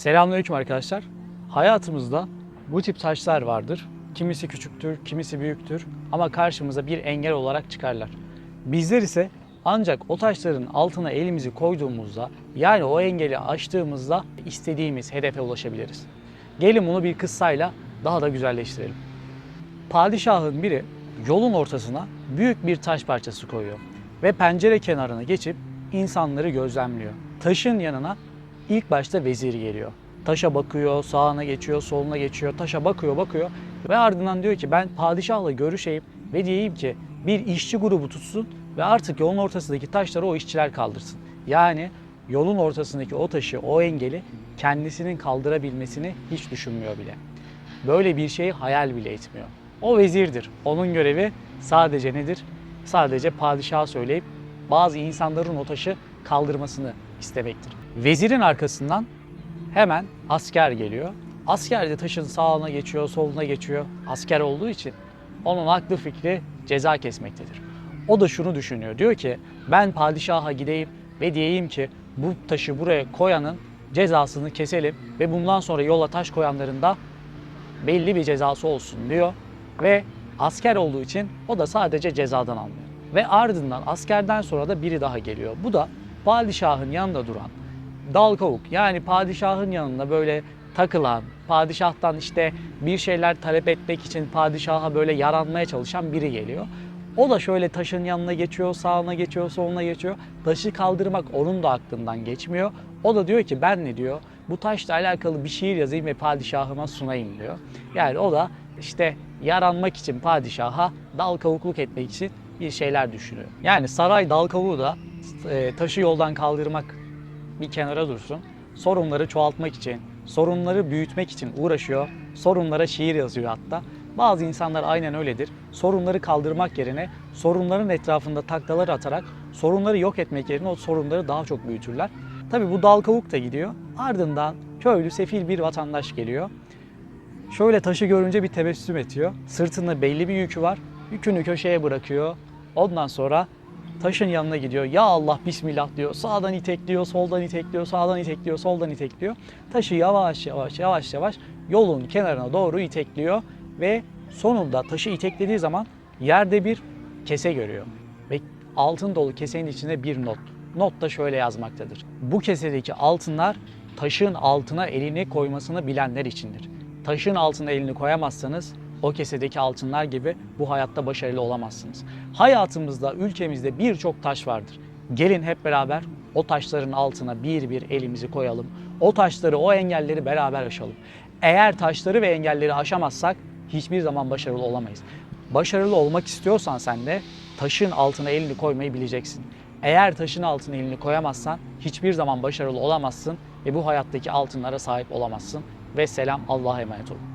Selamünaleyküm arkadaşlar. Hayatımızda bu tip taşlar vardır. Kimisi küçüktür, kimisi büyüktür ama karşımıza bir engel olarak çıkarlar. Bizler ise ancak o taşların altına elimizi koyduğumuzda yani o engeli aştığımızda istediğimiz hedefe ulaşabiliriz. Gelin bunu bir kıssayla daha da güzelleştirelim. Padişahın biri yolun ortasına büyük bir taş parçası koyuyor ve pencere kenarına geçip insanları gözlemliyor. Taşın yanına ilk başta vezir geliyor. Taşa bakıyor, sağına geçiyor, soluna geçiyor, taşa bakıyor, bakıyor ve ardından diyor ki ben padişahla görüşeyim ve diyeyim ki bir işçi grubu tutsun ve artık yolun ortasındaki taşları o işçiler kaldırsın. Yani yolun ortasındaki o taşı, o engeli kendisinin kaldırabilmesini hiç düşünmüyor bile. Böyle bir şeyi hayal bile etmiyor. O vezirdir. Onun görevi sadece nedir? Sadece padişaha söyleyip bazı insanların o taşı kaldırmasını istemektir. Vezirin arkasından hemen asker geliyor. Asker de taşın sağına geçiyor, soluna geçiyor. Asker olduğu için onun aklı fikri ceza kesmektedir. O da şunu düşünüyor. Diyor ki ben padişaha gideyim ve diyeyim ki bu taşı buraya koyanın cezasını keselim ve bundan sonra yola taş koyanların da belli bir cezası olsun diyor ve asker olduğu için o da sadece cezadan anlıyor. Ve ardından askerden sonra da biri daha geliyor. Bu da padişahın yanında duran dal kavuk yani padişahın yanında böyle takılan, padişahtan işte bir şeyler talep etmek için padişaha böyle yaranmaya çalışan biri geliyor. O da şöyle taşın yanına geçiyor, sağına geçiyor, soluna geçiyor. Taşı kaldırmak onun da aklından geçmiyor. O da diyor ki ben ne diyor? Bu taşla alakalı bir şiir yazayım ve padişahıma sunayım diyor. Yani o da işte yaranmak için padişaha dal kavukluk etmek için bir şeyler düşünüyor. Yani saray dal kavuğu da e, taşı yoldan kaldırmak bir kenara dursun. Sorunları çoğaltmak için, sorunları büyütmek için uğraşıyor. Sorunlara şiir yazıyor hatta. Bazı insanlar aynen öyledir. Sorunları kaldırmak yerine sorunların etrafında taklalar atarak sorunları yok etmek yerine o sorunları daha çok büyütürler. Tabi bu dal kavuk da gidiyor. Ardından köylü sefil bir vatandaş geliyor. Şöyle taşı görünce bir tebessüm ediyor. Sırtında belli bir yükü var. Yükünü köşeye bırakıyor. Ondan sonra taşın yanına gidiyor. Ya Allah bismillah diyor. Sağdan itekliyor, soldan itekliyor, sağdan itekliyor, soldan itekliyor. Taşı yavaş yavaş yavaş yavaş yolun kenarına doğru itekliyor ve sonunda taşı iteklediği zaman yerde bir kese görüyor. Ve altın dolu kesenin içinde bir not. Not da şöyle yazmaktadır. Bu kesedeki altınlar taşın altına elini koymasını bilenler içindir. Taşın altına elini koyamazsanız o kesedeki altınlar gibi bu hayatta başarılı olamazsınız. Hayatımızda, ülkemizde birçok taş vardır. Gelin hep beraber o taşların altına bir bir elimizi koyalım. O taşları, o engelleri beraber aşalım. Eğer taşları ve engelleri aşamazsak hiçbir zaman başarılı olamayız. Başarılı olmak istiyorsan sen de taşın altına elini koymayı bileceksin. Eğer taşın altına elini koyamazsan hiçbir zaman başarılı olamazsın ve bu hayattaki altınlara sahip olamazsın. Ve selam Allah'a emanet olun.